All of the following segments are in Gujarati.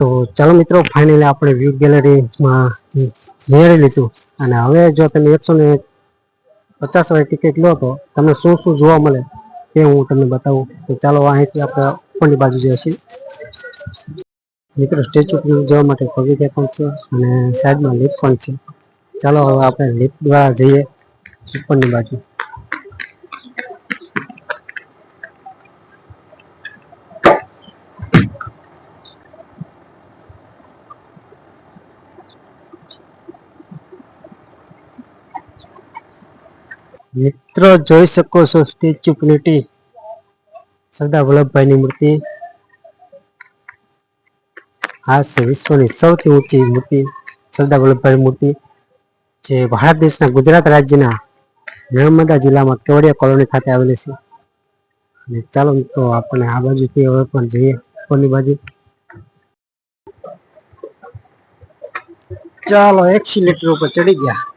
તો ચાલો મિત્રો ફાઇનલી આપણે વ્યૂ ગેલેરીમાં મેળવી લીધું. અને હવે જો તમે એકસો ને પચાસ વાળી ટિકિટ લો તો તમને શું શું જોવા મળે તે હું તમને બતાવું. તો ચાલો અહીંથી આપણે ઉપરની બાજુ જઈએ છીએ. મિત્રો સ્ટેચ્યુ જોવા માટે પગથિયા પણ છે અને સાઈડમાં લિફ્ટ પણ છે. ચાલો હવે આપણે લિફ્ટ દ્વારા જઈએ ઉપરની બાજુ. મિત્રો જોઈ શકો છો સ્ટેચ્યુ યુનિટી સરદાર વલ્લભભાઈની મૂર્તિ. આ છે વિશ્વની સૌથી ઊંચી મૂર્તિ, સરદાર વલ્લભભાઈ મૂર્તિ, જે ભારત દેશના ગુજરાત રાજ્યના નર્મદા જિલ્લામાં કેવડિયા કોલોની ખાતે આવેલી છે. અને ચાલો મિત્રો આપણે આ બાજુથી હવે પણ જઈએ ઉપરની બાજુ. ચાલો એક્સિલેટર ઉપર ચડી ગયા.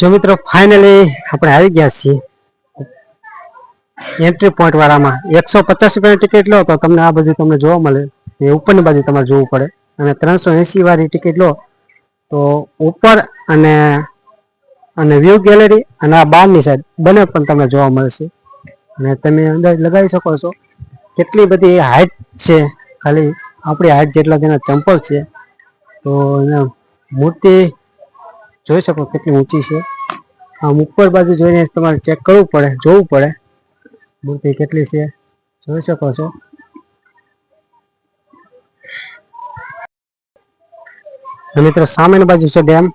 જો મિત્રો ફાઇનલી આપણે આવી ગયા છીએ. એન્ટ્રી પોઈન્ટ વાળામાં. એકસો પચાસ રૂપિયાની ટિકિટ લો તો તમને આ બધું તમને જોવા મળે. એ ઉપરની બાજુ તમારે જોવું પડે. અને ત્રણસો એંસી વાળી ટિકિટ લો તો ઉપર અને અને વ્યૂ ગેલેરી અને આ બહારની સાઈડ બંને પણ તમને જોવા મળશે. અને તમે અંદાજ લગાવી શકો છો. કેટલી બધી હાઈટ છે. ખાલી આપણી હાઈટ જેટલા તેના ચંપલ છે. તો મૂર્તિ જોઈ શકો કેટલી ઊંચી છે. આમ ઉપર બાજુ જોઈને તમારે ચેક કરવું પડે, જોવું પડે. મૂર્તિ કેટલી છે, જોઈ શકો છો. મિત્રો સામેની બાજુ છે ડેમ.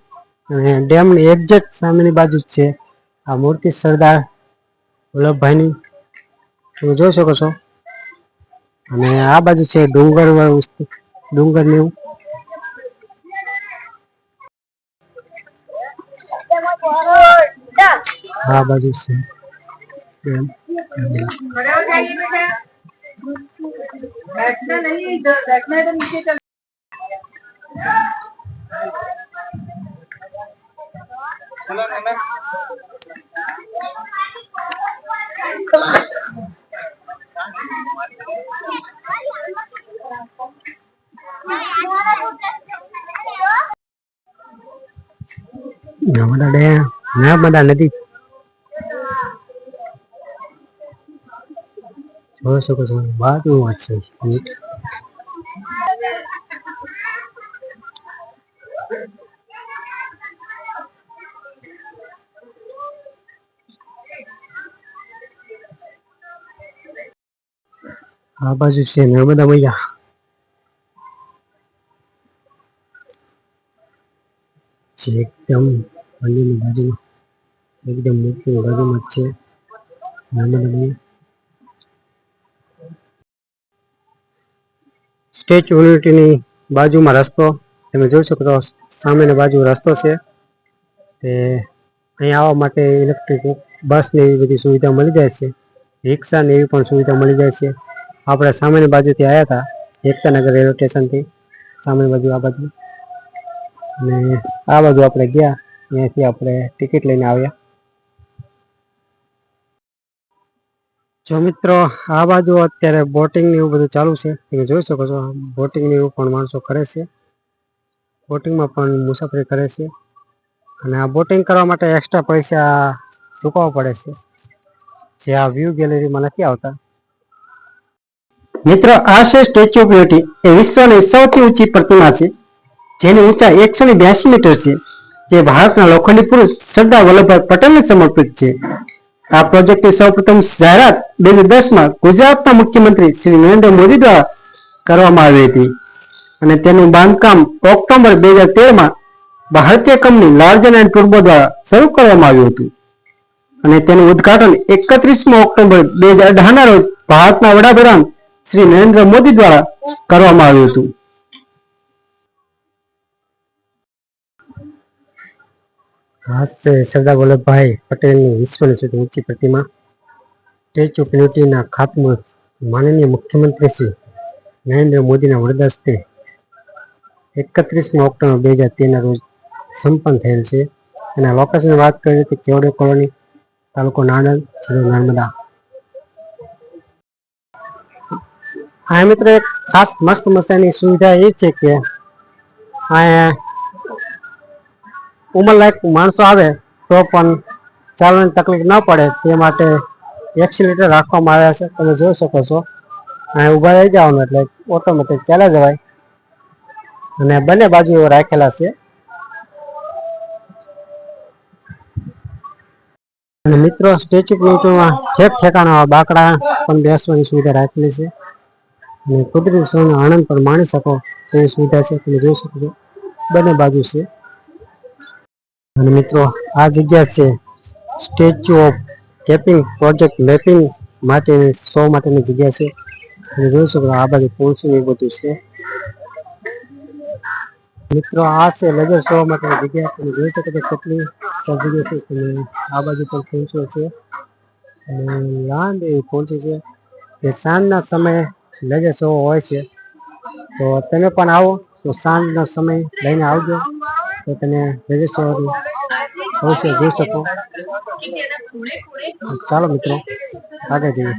અને ડેમની એક્ઝેક્ટ સામેની બાજુ જ છે આ મૂર્તિ સરદાર વલ્લભભાઈની. તમે જોઈ શકો છો. અને આ બાજુ છે ડુંગર વાળું ડુંગર ને એવું આ બાજુ છે ડેમ खड़े हो जाइए बेटा बैठना नहीं है इधर बैठना है तो नीचे चल નર્મદા ડેમ નર્મદા નદી જોઈ શકો છો બાજુમાં છે. આ બાજુ છે નર્મદા મૈયા. છે એકદમ મંદિરની બાજુમાં, એકદમ મૂર્તિની બાજુમાં છે. નર્મદા મૈયા. સ્ટેચ્યુ યુનિટીની બાજુમાં રસ્તો, તમે જોઈ શકો છો, સામેની બાજુ રસ્તો છે. તે અહીં આવવા માટે ઇલેક્ટ્રિક બસની એવી બધી સુવિધા મળી જાય છે. રિક્ષાની એવી પણ સુવિધા મળી જાય છે. આપણે સામેની બાજુથી આવ્યા હતા, એકતાનગર રેલવે સ્ટેશનથી. સામેની બાજુ આ બાજુ. અને આ બાજુ આપણે ગયા, ત્યાંથી આપણે ટિકિટ લઈને આવ્યા. જો મિત્રો, આ બાજુ અત્યારે બોટિંગ એવું બધું ચાલુ છે. તમે જોઈ શકો છો બોટિંગ એવું પણ માણસો કરે છે. બોટિંગમાં પણ મુસાફરી કરે છે. અને આ બોટિંગ કરવા માટે એક્સ્ટ્રા પૈસા ચૂકવવા પડે છે. જે આ વ્યૂ ગેલેરીમાં નથી આવતા. મિત્રો, આ છે સ્ટેચ્યુ ઓફ યુનિટી એ વિશ્વની સૌથી ઊંચી પ્રતિમા છે. જેની ઊંચાઈ એકસો બ્યાસી મીટર છે. જે ભારતના લોખંડી પુરુષ સરદાર વલ્લભભાઈ પટેલને સમર્પિત છે. આ પ્રોજેક્ટની સૌપ્રથમ જાહેરાત બે હજાર દસમાં ગુજરાતના મુખ્યમંત્રી શ્રી નરેન્દ્ર મોદી દ્વારા કરવામાં આવી હતી. અને તેનું બાંધકામ ઓક્ટોબર બે હજાર તેરમાં ભારતીય કંપની લાર્જન એન્ડ ટુર્બો દ્વારા શરૂ કરવામાં આવ્યું હતું. અને તેનું ઉદ્ઘાટન એકત્રીસમી ઓક્ટોબર બે હજાર અઢારના રોજ ભારતના વડાપ્રધાન શ્રી નરેન્દ્ર મોદી દ્વારા કરવામાં આવ્યું હતું. આ સરદાર વલ્લભભાઈ પટેલની વિશ્વની સૌથી ઊંચી પ્રતિમા. સ્ટેચ્યુ ઓફ યુનિટીના ખાતમુહૂર્ત માનનીય મુખ્યમંત્રી શ્રી નરેન્દ્ર મોદીના વરદાસ્તે એકત્રીસમી ઓક્ટોબર બે હજાર તેરના રોજ સંપન્ન થયેલ છે. અને લોકેશનની વાત કરીએ તો કેવડે કોલોની તાલુકો નાણંદ જિલ્લો નર્મદા. આ મિત્રો, એક ખાસ મસ્ત મજાની સુવિધા એ છે કે અહીંયા ઉંમરલાયક માણસો આવે તો પણ ચાલવાની તકલીફ ન પડે. તે માટે એક્સિલેટર રાખવામાં આવ્યા છે. તમે જોઈ શકો છો. અહીંયા ઊભા રહી જવાનું એટલે ઓટોમેટિક ચાલ્યા જવાય. અને બંને બાજુ રાખેલા છે. અને મિત્રો સ્ટેચ્યુ નીચેમાં ઠેક ઠેકાણા બાકડા પણ બેસવાની સુવિધા રાખેલી છે. અને કુદરતી સોનો આનંદ પણ માણી શકો તેવી સુવિધા છે. તમે જોઈ શકો છો. બંને બાજુ છે. અને મિત્રો, આ જગ્યા છે સ્ટેચ્યુ ઓફ કેપિંગ પ્રોજેક્ટ મેપિંગ માટેની, શો માટેની જગ્યા છે. અને જોઈ શકો આ બાજુ પોલસું એ બધું છે. મિત્રો, આ છે લેઝર શો માટેની જગ્યા. તમે જોઈ શકો છો કેટલી સરસ છે. અને આ બાજુ પણ પહોંચ્યો છે. અને લાંબી એવી પહોંચી છે કે સાંજના સમયે લેઝર શો હોય છે. તો તમે પણ આવો, તો સાંજનો સમય લઈને આવજો. તો લેઝર શો અવશ્ય જોઈ શકો. ચાલો મિત્રો, આગળ જઈએ.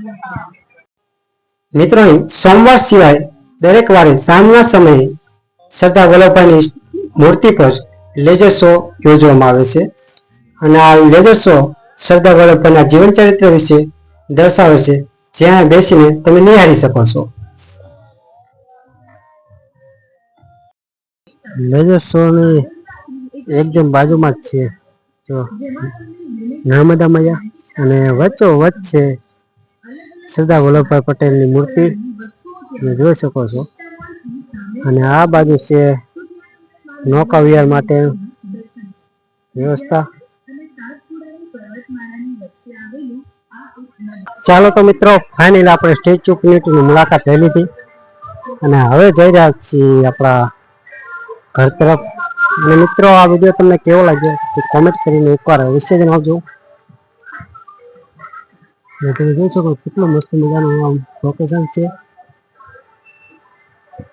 મિત્રો સોમવાર સિવાય દરેક વારે સાંજના સમયે સરદાર વલ્લભભાઈની મૂર્તિ પર લેઝર શો યોજવામાં આવે છે. અને આ લેઝર શો સરદાર વલ્લભભાઈના જીવન ચરિત્ર વિશે દર્શાવે છે. જ્યાં બેસીને તમે નિહાળી શકો છો. લેઝર શો ની એકદમ બાજુમાં જ છે. જો નર્મદા મૈયા અને વચ્ચો વચ્ચે સરદાર વલ્લભભાઈ પટેલની મૂર્તિ. તમે જોઈ શકો છો. અને આ બાજુ છે નૌકા વિહાર માટે વ્યવસ્થા. ચાલો તો મિત્રો ફાઇનલ આપણે સ્ટેચ્યુ ઓફ યુનિટીની મુલાકાત લઈ લીધી. અને હવે જઈ રહ્યા છીએ આપણા ઘર તરફ. અને મિત્રો આ વીડિયો તમને કેવો લાગ્યો તે કોમેન્ટ કરીને એકવાર અવશ્ય જણાવજો. તમે જોઈ શકો કેટલું મસ્ત મજાનું આમ લોકેશન છે.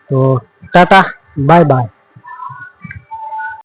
તો ટાટા બાય બાય